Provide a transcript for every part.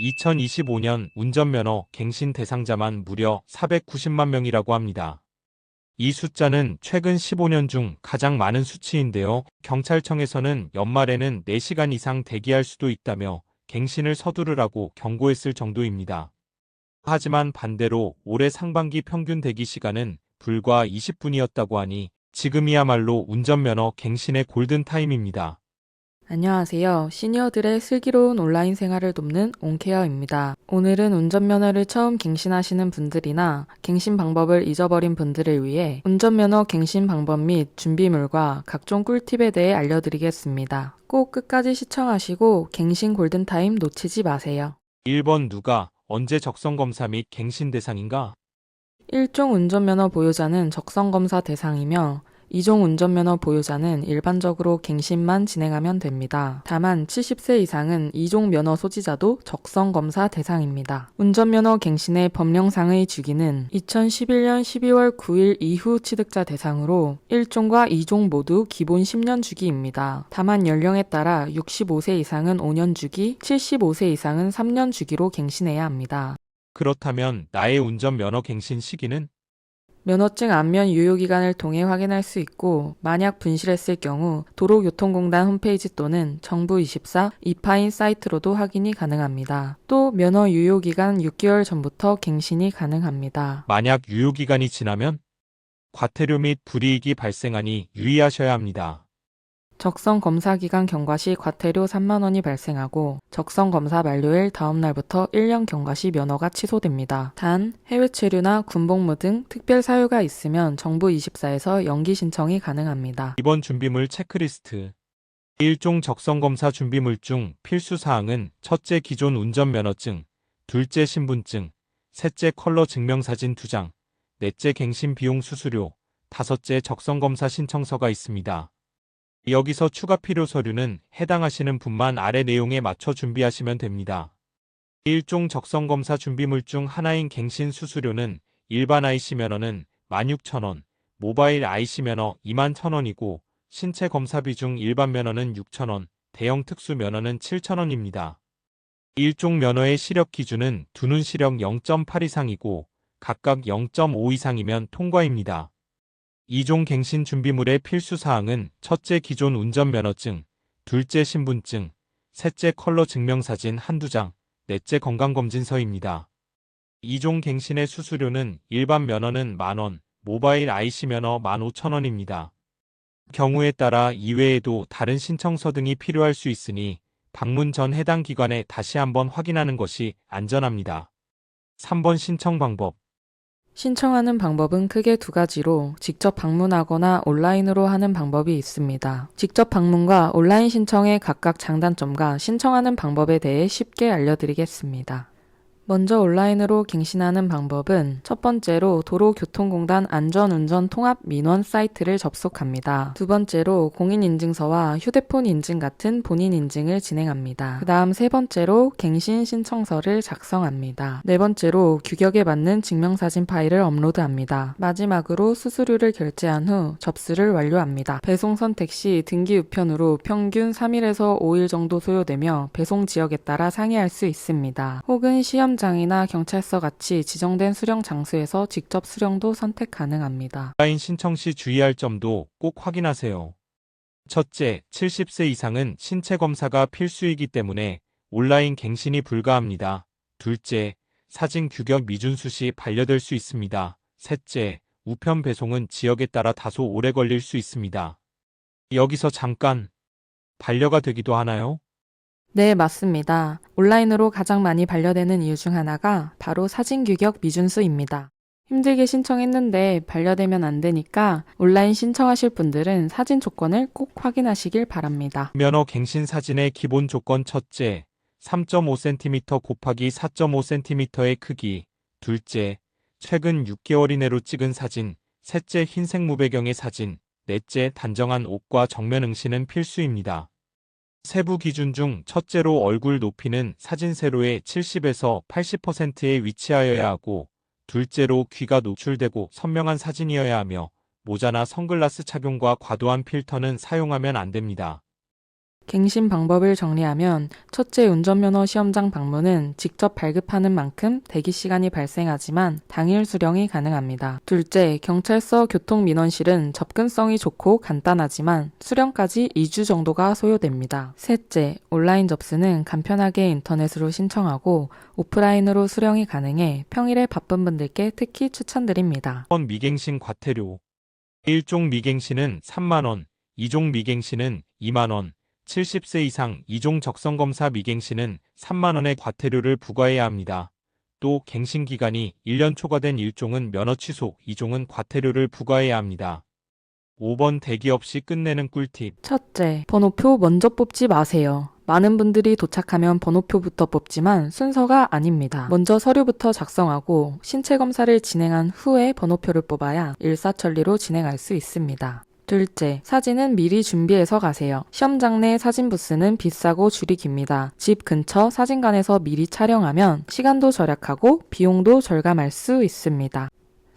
2025년 운전면허 갱신 대상자만 무려 490만 명이라고 합니다. 이 숫자는 최근 15년 중 가장 많은 수치인데요. 경찰청에서는 연말에는 4시간 이상 대기할 수도 있다며 갱신을 서두르라고 경고했을 정도입니다. 하지만 반대로 올해 상반기 평균 대기 시간은 불과 20분이었다고 하니 지금이야말로 운전면허 갱신의 골든타임입니다. 안녕하세요. 시니어들의 슬기로운 온라인 생활을 돕는 온케어입니다. 오늘은 운전면허를 처음 갱신하시는 분들이나 갱신 방법을 잊어버린 분들을 위해 운전면허 갱신 방법 및 준비물과 각종 꿀팁에 대해 알려드리겠습니다. 꼭 끝까지 시청하시고 갱신 골든타임 놓치지 마세요. 1번 누가 언제 적성검사 및 갱신 대상인가? 1종 운전면허 보유자는 적성검사 대상이며 2종 운전면허 보유자는 일반적으로 갱신만 진행하면 됩니다. 다만 70세 이상은 2종 면허 소지자도 적성 검사 대상입니다. 운전면허 갱신의 법령상의 주기는 2011년 12월 9일 이후 취득자 대상으로 1종과 2종 모두 기본 10년 주기입니다. 다만 연령에 따라 65세 이상은 5년 주기, 75세 이상은 3년 주기로 갱신해야 합니다. 그렇다면 나의 운전면허 갱신 시기는 면허증 안면 유효기간을 통해 확인할 수 있고 만약 분실했을 경우 도로교통공단 홈페이지 또는 정부24 이파인 사이트로도 확인이 가능합니다. 또 면허 유효기간 6개월 전부터 갱신이 가능합니다. 만약 유효기간이 지나면 과태료 및 불이익이 발생하니 유의하셔야 합니다. 적성 검사 기간 경과 시 과태료 3만 원이 발생하고 적성 검사 만료일 다음 날부터 1년 경과 시 면허가 취소됩니다. 단 해외 체류나 군복무 등 특별 사유가 있으면 정부 24에서 연기 신청이 가능합니다. 이번 준비물 체크리스트 1종 적성 검사 준비물 중 필수 사항은 첫째 기존 운전 면허증, 둘째 신분증, 셋째 컬러 증명사진 2장, 넷째 갱신 비용 수수료, 다섯째 적성검사 신청서가 있습니다. 여기서 추가 필요 서류는 해당하시는 분만 아래 내용에 맞춰 준비하시면 됩니다. 1종 적성검사 준비물 중 하나인 갱신 수수료는 일반 IC 면허는 16,000원, 모바일 IC 면허 21,000원이고 신체 검사비 중 일반 면허는 6,000원, 대형 특수 면허는 7,000원입니다. 1종 면허의 시력 기준은 두눈 시력 0.8 이상이고 각각 0.5 이상이면 통과입니다. 2종 갱신 준비물의 필수 사항은 첫째 기존 운전면허증, 둘째 신분증, 셋째 컬러 증명사진 한두 장, 넷째 건강검진서입니다. 2종 갱신의 수수료는 일반 면허는 만원, 모바일 IC 면허 15,000원입니다. 경우에 따라 이외에도 다른 신청서 등이 필요할 수 있으니 방문 전 해당 기관에 다시 한번 확인하는 것이 안전합니다. 3번 신청 방법 신청하는 방법은 크게 두 가지로 직접 방문하거나 온라인으로 하는 방법이 있습니다. 직접 방문과 온라인 신청의 각각 장단점과 신청하는 방법에 대해 쉽게 알려드리겠습니다. 먼저 온라인으로 갱신하는 방법은 첫 번째로 도로교통공단 안전운전 통합 민원 사이트를 접속합니다. 두 번째로 공인인증서와 휴대폰 인증 같은 본인 인증을 진행합니다. 그 다음 세 번째로 갱신 신청서를 작성합니다. 네 번째로 규격에 맞는 증명사진 파일을 업로드합니다. 마지막으로 수수료를 결제한 후 접수를 완료합니다. 배송 선택 시 등기 우편으로 평균 3일에서 5일 정도 소요되며 배송 지역에 따라 상이할 수 있습니다. 혹은 시험 시험장이나 경찰서 같이 지정된 수령 장소에서 직접 수령도 선택 가능합니다. 온라인 신청 시 주의할 점도 꼭 확인하세요. 첫째, 70세 이상은 신체 검사가 필수이기 때문에 온라인 갱신이 불가합니다. 둘째, 사진 규격 미준수 시 반려될 수 있습니다. 셋째, 우편 배송은 지역에 따라 다소 오래 걸릴 수 있습니다. 여기서 잠깐 반려가 되기도 하나요? 네, 맞습니다. 온라인으로 가장 많이 반려되는 이유 중 하나가 바로 사진 규격 미준수입니다. 힘들게 신청했는데 반려되면 안 되니까 온라인 신청하실 분들은 사진 조건을 꼭 확인하시길 바랍니다. 면허 갱신 사진의 기본 조건 첫째, 3.5cm 곱하기 4.5cm의 크기. 둘째, 최근 6개월 이내로 찍은 사진. 셋째, 흰색 무배경의 사진. 넷째, 단정한 옷과 정면 응시는 필수입니다. 세부 기준 중 첫째로 얼굴 높이는 사진 세로의 70에서 80%에 위치하여야 하고 둘째로 귀가 노출되고 선명한 사진이어야 하며 모자나 선글라스 착용과 과도한 필터는 사용하면 안 됩니다. 갱신 방법을 정리하면 첫째 운전면허 시험장 방문은 직접 발급하는 만큼 대기 시간이 발생하지만 당일 수령이 가능합니다. 둘째, 경찰서 교통민원실은 접근성이 좋고 간단하지만 수령까지 2주 정도가 소요됩니다. 셋째, 온라인 접수는 간편하게 인터넷으로 신청하고 오프라인으로 수령이 가능해 평일에 바쁜 분들께 특히 추천드립니다. 1번 미갱신 과태료 1종 미갱신은 3만원, 2종 미갱신은 2만원, 70세 이상 2종 적성검사 미갱신은 3만원의 과태료를 부과해야 합니다. 또 갱신 기간이 1년 초과된 1종은 면허 취소, 2종은 과태료를 부과해야 합니다. 5번 대기 없이 끝내는 꿀팁 첫째, 번호표 먼저 뽑지 마세요. 많은 분들이 도착하면 번호표부터 뽑지만 순서가 아닙니다. 먼저 서류부터 작성하고 신체 검사를 진행한 후에 번호표를 뽑아야 일사천리로 진행할 수 있습니다. 둘째, 사진은 미리 준비해서 가세요. 시험장 내 사진 부스는 비싸고 줄이 깁니다. 집 근처 사진관에서 미리 촬영하면 시간도 절약하고 비용도 절감할 수 있습니다.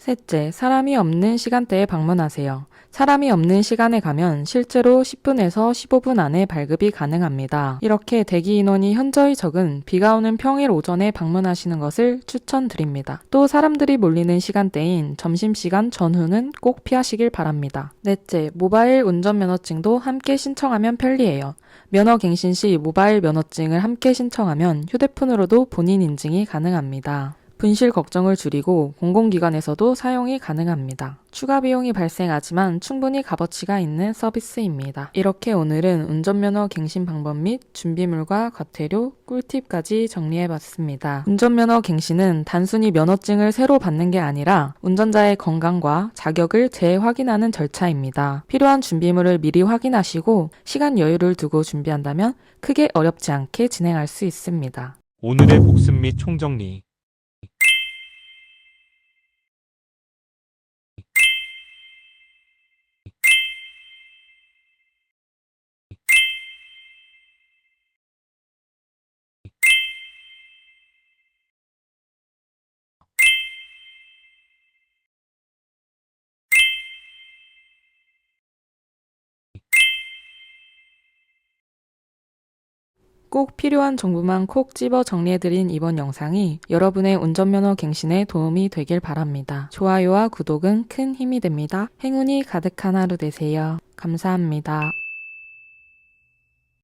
셋째, 사람이 없는 시간대에 방문하세요. 사람이 없는 시간에 가면 실제로 10분에서 15분 안에 발급이 가능합니다. 이렇게 대기 인원이 현저히 적은 비가 오는 평일 오전에 방문하시는 것을 추천드립니다. 또 사람들이 몰리는 시간대인 점심시간 전후는 꼭 피하시길 바랍니다. 넷째, 모바일 운전면허증도 함께 신청하면 편리해요. 면허 갱신 시 모바일 면허증을 함께 신청하면 휴대폰으로도 본인 인증이 가능합니다. 분실 걱정을 줄이고 공공기관에서도 사용이 가능합니다. 추가 비용이 발생하지만 충분히 값어치가 있는 서비스입니다. 이렇게 오늘은 운전면허 갱신 방법 및 준비물과 과태료, 꿀팁까지 정리해봤습니다. 운전면허 갱신은 단순히 면허증을 새로 받는 게 아니라 운전자의 건강과 자격을 재확인하는 절차입니다. 필요한 준비물을 미리 확인하시고 시간 여유를 두고 준비한다면 크게 어렵지 않게 진행할 수 있습니다. 오늘의 복습 및 총정리 꼭 필요한 정보만 콕 집어 정리해드린 이번 영상이 여러분의 운전면허 갱신에 도움이 되길 바랍니다. 좋아요와 구독은 큰 힘이 됩니다. 행운이 가득한 하루 되세요. 감사합니다.